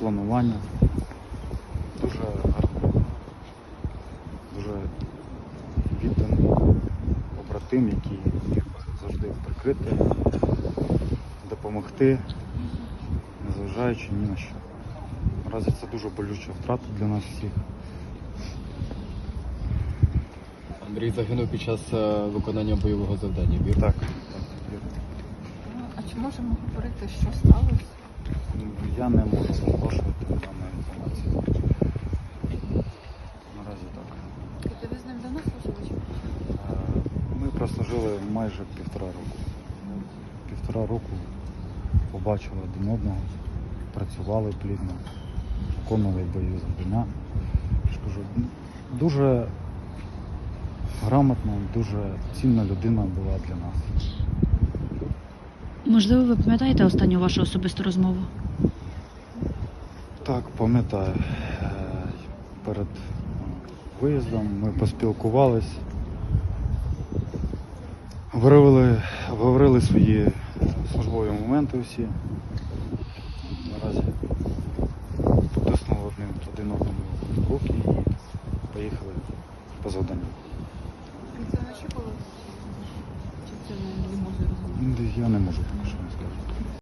планування. Дуже гарний, дуже відданий побратим, який міг завжди прикрити, допомогти, незважаючи ні на що. Наразі це дуже болюча втрата для нас всіх. Андрій загинув під час е, виконання бойового завдання. Вірно? Так, так, вірно. А чи можемо говорити, що сталося? Я не можу запрошувати дану інформацію. Наразі так. Тобто ви з ним давно служили? чи? Е, Ми прослужили майже півтора року. Півтора року побачили один одного, працювали плідно, виконували бойові завдання. Я ж кажу, дуже грамотна, дуже цінна людина була для нас. Можливо, ви пам'ятаєте останню вашу особисту розмову? Так, пам'ятаю. Е, Перед виїздом ми поспілкувались, говорили, свої службові моменти усі. Наразі потиснули один, один одному руки і поїхали по завданню. Це вночі було? Чи це не, не можна розуміти? Я не можу поки що не сказати.